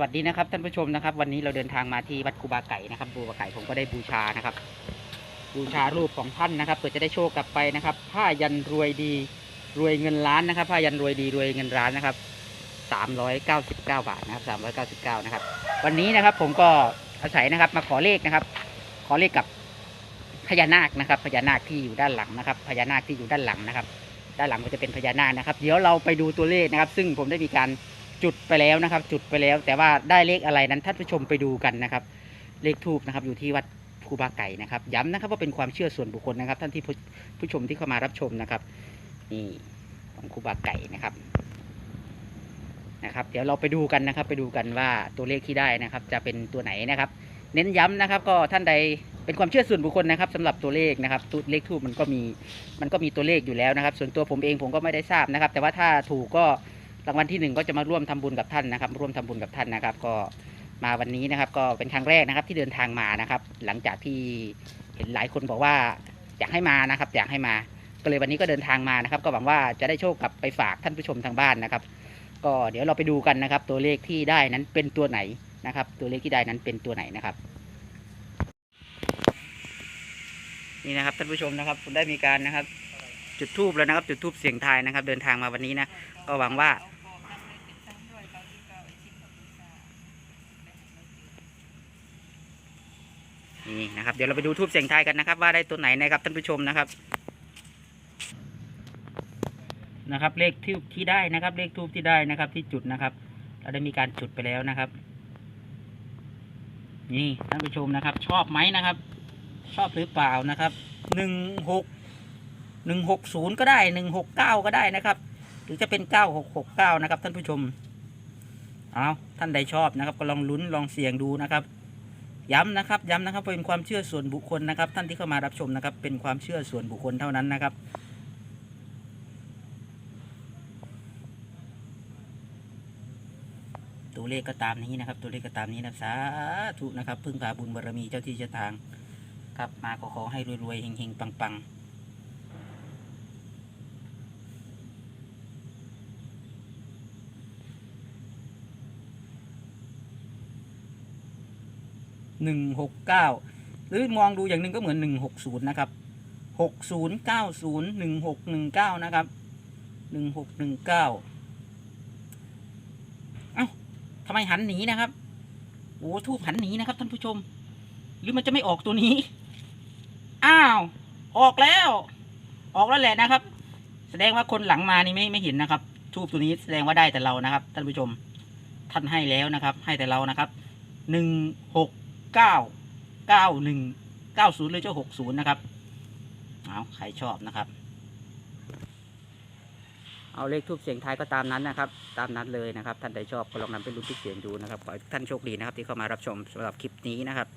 สวัสดีนะครับท่านผู้ชมนะครับ วันนี้เราเดินทางมาที่วัดครูบาไก่นะครับครูบาไก่ผมก็ได้บูชานะครับ บูชารูปของท่านนะครับเพื่อจะได้โชคกลับไปนะครับ ผ้ายันรวยดีรวยเงินล้านนะครับ ผ้ายันรวยดีรวยเงินล้านนะครับ399บาทนะครับ399นะครับ วันนี้นะครับผมก็อาศัยนะครับมาขอเลขนะครับ ขอเลขกับพญานาคนะครับพญานาคที่อยู่ด้านหลังนะครับพญานาคที่อยู่ด้านหลังนะครับ ด้านหลังก็จะเป็นพญานาคนะครับ เดี๋ยวเราไปดูตัวเลขนะครับ ซึ่งผมได้มีการ จุดไปแล้วนะครับ จุดไปแล้ว แต่ว่าได้เลขอะไรนั้นท่านผู้ชมไปดูกันนะครับ เลขทูบนะครับอยู่ที่วัดครูบาไก่นะครับ ย้ำนะครับว่าเป็นความเชื่อส่วนบุคคลนะครับ ท่านที่ผู้ชมที่เข้ามารับชมนะครับนี่ของครูบาไก่นะครับนะครับ เดี๋ยวเราไปดูกันนะครับ ไปดูกันว่าตัวเลขที่ได้นะครับ จะเป็นตัวไหนนะครับ เน้นย้ำนะครับ ก็ท่านใดเป็นความเชื่อส่วนบุคคลนะครับสำหรับตัวเลขนะครับตัวเลขทูบมันก็มีมันก็มีตัวเลขอยู่แล้วนะครับ ส่วนตัวผมเองผมก็ไม่ได้ทราบนะครับ แต่ว่าถ้าถูกก็ รางวัลที่หนึ่งก็จะมาร่วมทำบุญกับท่านนะครับ ร่วมทำบุญกับท่านนะครับ ก็มาวันนี้นะครับ ก็เป็นครั้งแรกนะครับที่เดินทางมานะครับ หลังจากที่เห็นหลายคนบอกว่าอยากให้มานะครับ อยากให้มา ก็เลยวันนี้ก็เดินทางมานะครับ ก็หวังว่าจะได้โชคกลับไปฝากท่านผู้ชมทางบ้านนะครับ ก็เดี๋ยวเราไปดูกันนะครับ ตัวเลขที่ได้นั้นเป็นตัวไหนนะครับ ตัวเลขที่ได้นั้นเป็นตัวไหนนะครับ นี่นะครับท่านผู้ชมนะครับผมได้มีการนะครับ จุดทูบแล้วนะครับ จุดทูบเสียงทายนะครับ เดินทางมาวันนี้นะก็หวังว่า นี่นะครับ เดี๋ยวเราไปดูทูบเสียงทายกันนะครับ ว่าได้ตัวไหนนะครับท่านผู้ชมนะครับ นะครับ เลขทูบที่ได้นะครับ เลขทูบที่ได้นะครับ ที่จุดนะครับ เราได้มีการจุดไปแล้วนะครับ นี่ท่านผู้ชมนะครับ ชอบไหมนะครับ ชอบหรือเปล่านะครับหนึ่งหกหนึ่งหกศูนย์ก็ได้หนึ่งหกเก้าก็ได้นะครับ หรือจะเป็นเก้าหกหกเก้านะครับ ท่านผู้ชมเอาท่านใดชอบนะครับ ก็ลองลุ้นลองเสี่ยงดูนะครับ ย้ำนะครับย้ำนะครับเป็นความเชื่อส่วนบุคคลนะครับ ท่านที่เข้ามารับชมนะครับ เป็นความเชื่อส่วนบุคคลเท่านั้นนะครับตัวเลขก็ตามนี้นะครับ ตัวเลขก็ตามนี้นะสาธุนะครับพึ่งพาบุญบารมีเจ้าที่เจ้าทาง ครับมาขอขอให้รวยๆเฮงๆปังๆ หนึ่งหกเก้าหรือมองดูอย่างหนึ่งก็เหมือนหนึ่งหกศูนย์นะครับหกศูนย์เก้าศูนย์หนึ่งหกหนึ่งเก้านะครับหนึ่งหกหนึ่งเก้าเอ้าทำไมหันหนีนะครับโอ้ทูบหันหนีนะครับท่านผู้ชม หรือมันจะไม่ออกตัวนี้ อ้าว ออกแล้ว ออกแล้วแหละนะครับ แสดงว่าคนหลังมานี่ไม่ไม่เห็นนะครับทูบตัวนี้แสดงว่าได้แต่เรานะครับท่านผู้ชม ท่านให้แล้วนะครับ ให้แต่เรานะครับหนึ่งหก เก้าเก้าหนึ่งเก้าศูนย์หรือเจ้าหกศูนย์นะครับ เอาใครชอบนะครับ เอาเลขทูบเสียงไทายก็ตามนั้นนะครับ ตามนั้นเลยนะครับ ท่านใดชอบก็ลองนำไปลุ้นที่เสียงดูนะครับ ขอให้ทุกท่านโชคดีนะครับที่เข้ามารับชมสำหรับคลิปนี้นะครับ